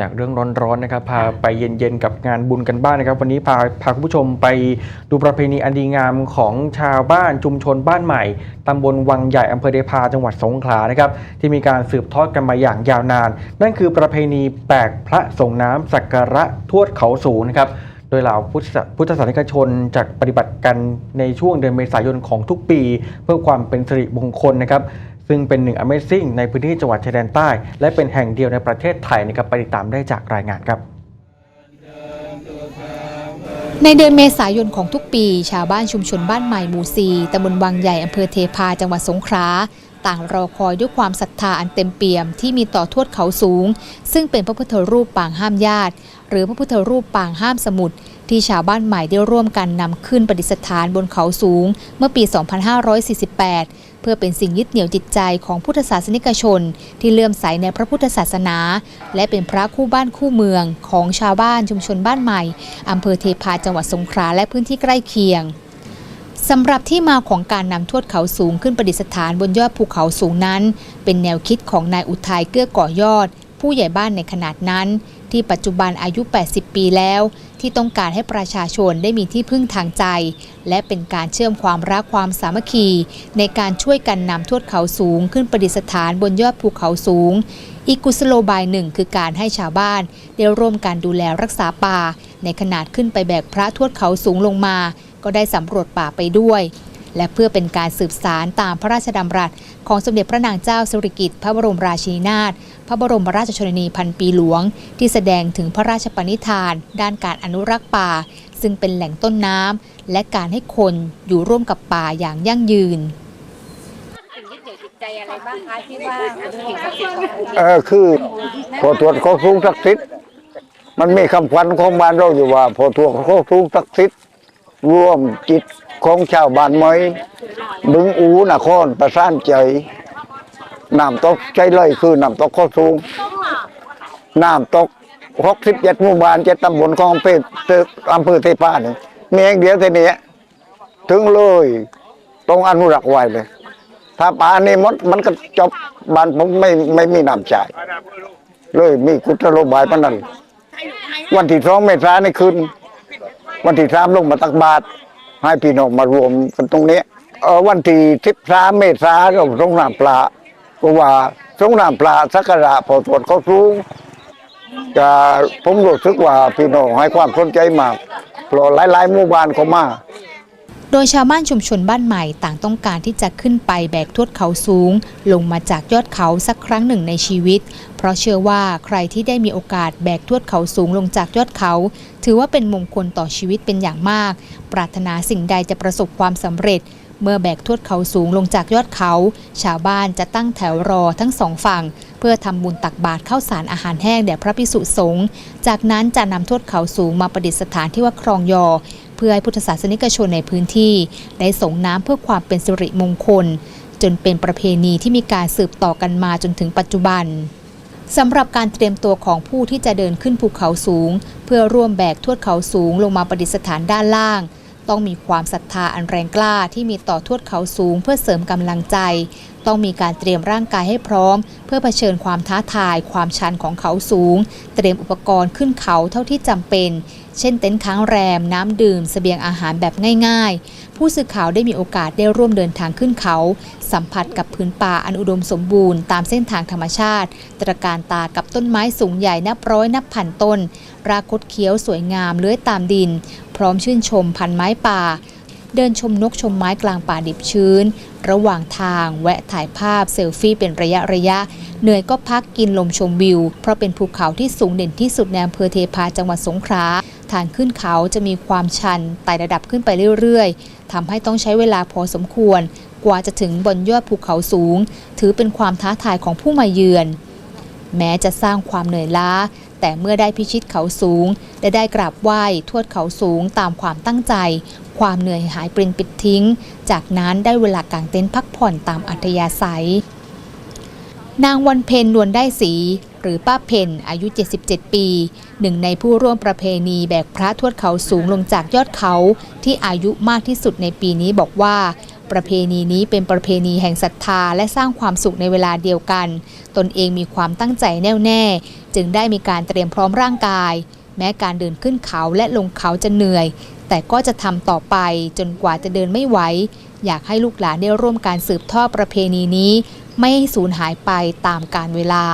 จากเรื่องร้อนๆนะครับพาไปเย็นๆกับงานบุญกันบ้างนะครับ วันนี้พาพาคุณผู้ชมไปดูประเพณีอันดีงามของชาวบ้านชุมชนบ้านใหม่ตำบลวังใหญ่อำเภอเดพาจังหวัดสงขลานะครับที่มีการสืบทอดกันมาอย่างยาวนาน นั่นคือประเพณีแบกพระส่งน้ำสักการะทวดเขาสูงนะครับโดยเหล่าพุทธศาพุทธศาสนิกชนจากปฏิบัติกันในช่วงเดือนเมษายนของทุกปี เพื่อความเป็นสิริมงคลนะครับ ซึ่งเป็นหนึ่ง Amazing ในพื้นที่จังหวัดชายแดนใต้ และเป็นแห่งเดียวในประเทศไทยนะครับไปติดตามได้จากรายงานครับในเดือนเมษายนของทุกปี ชาวบ้านชุมชนบ้านใหม่หมู่ซีตำบลวังใหญ่อำเภอเทพา จังหวัดสงขลา ต่างรอคอยด้วยความศรัทธาอันเต็มเปี่ยมที่มีต่อทวดเขาสูง ซึ่งเป็นพระพุทธรูปปางห้ามญาติ หรือพระพุทธรูปปางห้ามสมุทรที่ชาวบ้านใหม่ได้ร่วมกันนำขึ้นประดิษฐานบนเขาสูง เมื่อปี 2548 เพื่อเป็นสิ่งยึดเหนี่ยวจิตใจของพุทธศาสนิกชน ที่เลื่อมใสในพระพุทธศาสนา และเป็นพระคู่บ้านคู่เมืองของชาวบ้านชุมชนบ้านใหม่อำเภอเทพาจังหวัดสงขลาและพื้นที่ใกล้เคียงสำหรับที่มาของการนำทวดเขาสูงขึ้นประดิษฐานบนยอดภูเขาสูงนั้น เป็นแนวคิดของนายอุทัยเกื้อก่อยอด ผู้ใหญ่บ้านในขนาดนั้น ที่ปัจจุบันอายุ 80 ปีแล้ว ที่ต้องการให้ประชาชนได้มีที่พึ่งทางใจ และเป็นการเชื่อมความรักความสามัคคี ในการช่วยกันนำทวดเขาสูง ขึ้นประดิษฐานบนยอดภูเขาสูง อีกกุศโลบายหนึ่งคือการให้ชาวบ้านได้ร่วมกันดูแลรักษาป่า ในขนาดขึ้นไปแบกพระทวดเขาสูงลงมา ก็ได้สำรวจป่าไปด้วย และเพื่อเป็นการสืบสารตามพระราชดำรัส ของสมเด็จพระนางเจ้าสิริกิติ์พระบรมราชินีนาถพระบรมราชชนนีพันปีหลวง ที่แสดงถึงพระราชปณิธาน ด้านการอนุรักษ์ป่า ซึ่งเป็นแหล่งต้นน้ำและการให้คนอยู่ร่วมกับป่าอย่างยั่งยืนเหนี่ยวจิตใจอะไรบ้างคะที่ว่าสิ่งศักดิ์สิทธิ์ขององค์เออคือพอตรวจเขาสูงศักดิ์สิทธิ์มันมีคำขวัญของบ้านเราอยู่ว่า พอตรวจเขาสูงศักดิ์สิทธิ์ ร่วมจิตของชาวบ้านไม้บึงอูนครประสานใจน้ำตกใจเลยคือน้ำตกเขาสูงน้ำตกหกสิบเจ็ดหมู่บ้านเจ็ดตำบลของอำเภอตึกอำเภอเทพาเนี่ยมีเองเดียวเท่านี้ถึงเลยต้องอนุรักษ์ไว้เลย ถ้าป่านี่มดมันก็จบบ้านผมไม่ไม่มีน้ำใจเลยมีกุศโลบายปนั้นวันที่สองเมษายนในคืน วันที่สามลงมาตักบาตรให้พี่น้องมารวมกันตรงนี้เออวันที่สิบสามเมษายนเราสงน้ำปลาเพราะว่าสงน้ำปลาสักการะพอตรวจเขาสูงจะผมรู้สึกว่าพี่น้องให้ความสนใจมากเพราะหลายๆหมู่บ้านเขามา โดยชาวบ้านชุมชนบ้านใหม่ต่างต้องการที่จะขึ้นไปแบกทวดเขาสูง ลงมาจากยอดเขาสักครั้งหนึ่งในชีวิต เพราะเชื่อว่าใครที่ได้มีโอกาสแบกทวดเขาสูงลงจากยอดเขา ถือว่าเป็นมงคลต่อชีวิตเป็นอย่างมาก ปรารถนาสิ่งใดจะประสบความสำเร็จเมื่อแบกทวดเขาสูงลงจากยอดเขา ชาวบ้านจะตั้งแถวรอทั้งสองฝั่ง เพื่อทำบุญตักบาตรข้าวสารอาหารแห้งแด่พระภิกษุสงฆ์ จากนั้นจะนำทวดเขาสูงมาประดิษฐานที่วัดครองยอ พื่อให้พุทธศาสนิกชนในพื้นที่ได้ส่งน้ำเพื่อความเป็นสิริมงคล จนเป็นประเพณีที่มีการสืบต่อกันมาจนถึงปัจจุบันสำหรับการเตรียมตัวของผู้ที่จะเดินขึ้นภูเขาสูง เพื่อร่วมแบกทวดเขาสูงลงมาประดิษฐานด้านล่าง ต้องมีความศรัทธาอันแรงกล้าที่มีต่อทวดเขาสูงเพื่อเสริมกำลังใจ ต้องมีการเตรียมร่างกายให้พร้อม เพื่อเผชิญความท้าทาย ความชันของเขาสูง เตรียมอุปกรณ์ขึ้นเขาเท่าที่จำเป็น เช่นเต็นท์ค้างแรม น้ำดื่มเสบียงอาหารแบบง่าย ๆ ผู้สื่อข่าวได้มีโอกาสได้ร่วมเดินทางขึ้นเขา สัมผัสกับพื้นป่าอันอุดมสมบูรณ์ตามเส้นทางธรรมชาติ ตระการตากับต้นไม้สูงใหญ่นับร้อยนับพันต้น รากคดเคี้ยวสวยงามเลื้อยตามดิน พร้อมชื่นชมพันไม้ป่า เดินชมนกชมไม้กลางป่าดิบชื้น ระหว่างทางแวะถ่ายภาพเซลฟี่เป็นระยะระยะ เหนื่อยก็พักกินลมชมวิว เพราะเป็นภูเขาที่สูงเด่นที่สุดในอำเภอเทพาจังหวัดสงขลาทางขึ้นเขาจะมีความชันไต่ระดับขึ้นไปเรื่อยๆทำให้ต้องใช้เวลาพอสมควร กว่าจะถึงบนยอดภูเขาสูง ถือเป็นความท้าทายของผู้มาเยือน แม้จะสร้างความเหนื่อยล้า แต่เมื่อได้พิชิตเขาสูง และได้กราบไหว้ทวดเขาสูงตามความตั้งใจ ความเหนื่อยหายปรินปิดทิ้ง จากนั้นได้เวลากางเต็นท์พักผ่อนตามอัธยาศัย นางวันเพ็ญนวลได้สีหรือป้าเพ็ญอายุ 77 ปี หนึ่งในผู้ร่วมประเพณีแบกพระทวดเขาสูงลงจากยอดเขาที่อายุมากที่สุดในปีนี้บอกว่า ประเพณีนี้เป็นประเพณีแห่งศรัทธาและสร้างความสุขในเวลาเดียวกัน ตนเองมีความตั้งใจแน่วแน่ จึงได้มีการเตรียมพร้อมร่างกาย แม้การเดินขึ้นเขาและลงเขาจะเหนื่อย แต่ก็จะทำต่อไปจนกว่าจะเดินไม่ไหวอยากให้ลูกหลานได้ร่วมการสืบทอดประเพณีนี้ ไม่ให้สูญหายไปตามกาลเวลา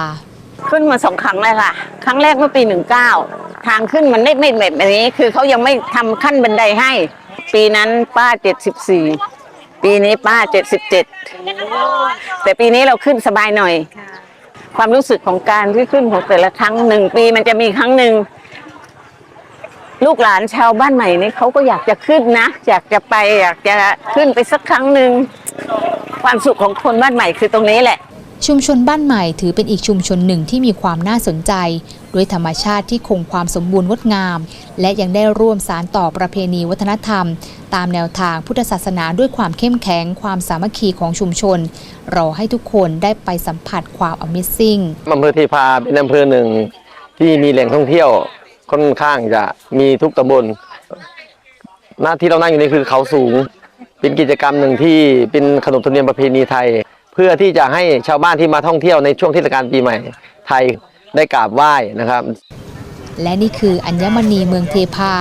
ขึ้นมาสองครั้งเลยค่ะ ครั้งแรกเมื่อปีหนึ่งเก้าทางขึ้นมันไม่ไม่แบบนี้ คือเขายังไม่ทำขั้นบันไดให้ ปีนั้นป้าเจ็ดสิบสี่ ปีนี้ป้าเจ็ดสิบเจ็ดแต่ปีนี้เราขึ้นสบายหน่อย ความรู้สึกของการที่ขึ้นของแต่ละครั้งหนึ่งปีมันจะมีครั้งหนึ่งลูกหลานชาวบ้านใหม่นี่เขาก็อยากจะขึ้นนะอยากจะไปอยากจะขึ้นไปสักครั้งหนึ่งความสุขของคนบ้านใหม่คือตรงนี้แหละ ชุมชนบ้านใหม่ถือเป็นอีกชุมชนหนึ่งที่มีความน่าสนใจ ด้วยธรรมชาติที่คงความสมบูรณ์งดงาม และยังได้ร่วมสารต่อประเพณีวัฒนธรรม ตามแนวทางพุทธศาสนาด้วยความเข้มแข็งความสามัคคีของชุมชน รอให้ทุกคนได้ไปสัมผัสความ Amazing อำเภอเทพาเป็นอำเภอหนึ่งที่มีแหล่งท่องเที่ยวค่อนข้างจะมีทุกตำบล หน้าที่เรานั่งอยู่นี่คือเขาสูง เป็นกิจกรรมหนึ่งที่เป็นขนบธรรมเนียมประเพณีไทย พื่อที่จะให้ชาวบ้านที่มาท่องเที่ยวในช่วงเทศกาลปีใหม่ไทยได้กราบไหว้นะครับ และนี่คืออัญมณีเมืองเทพา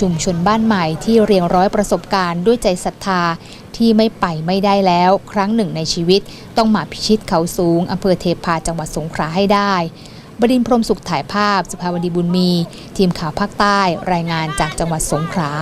ชุมชนบ้านใหม่ที่เรียงร้อยประสบการณ์ด้วยใจศรัทธาที่ไม่ไปไม่ได้แล้ว ครั้งหนึ่งในชีวิต ต้องมาพิชิตเขาสูงอำเภอเทพาจังหวัดสงขลาให้ได้ บดินพรหมสุขถ่ายภาพ สุภาวดีบุญมี ทีมข่าวภาคใต้ รายงานจากจังหวัดสงขลา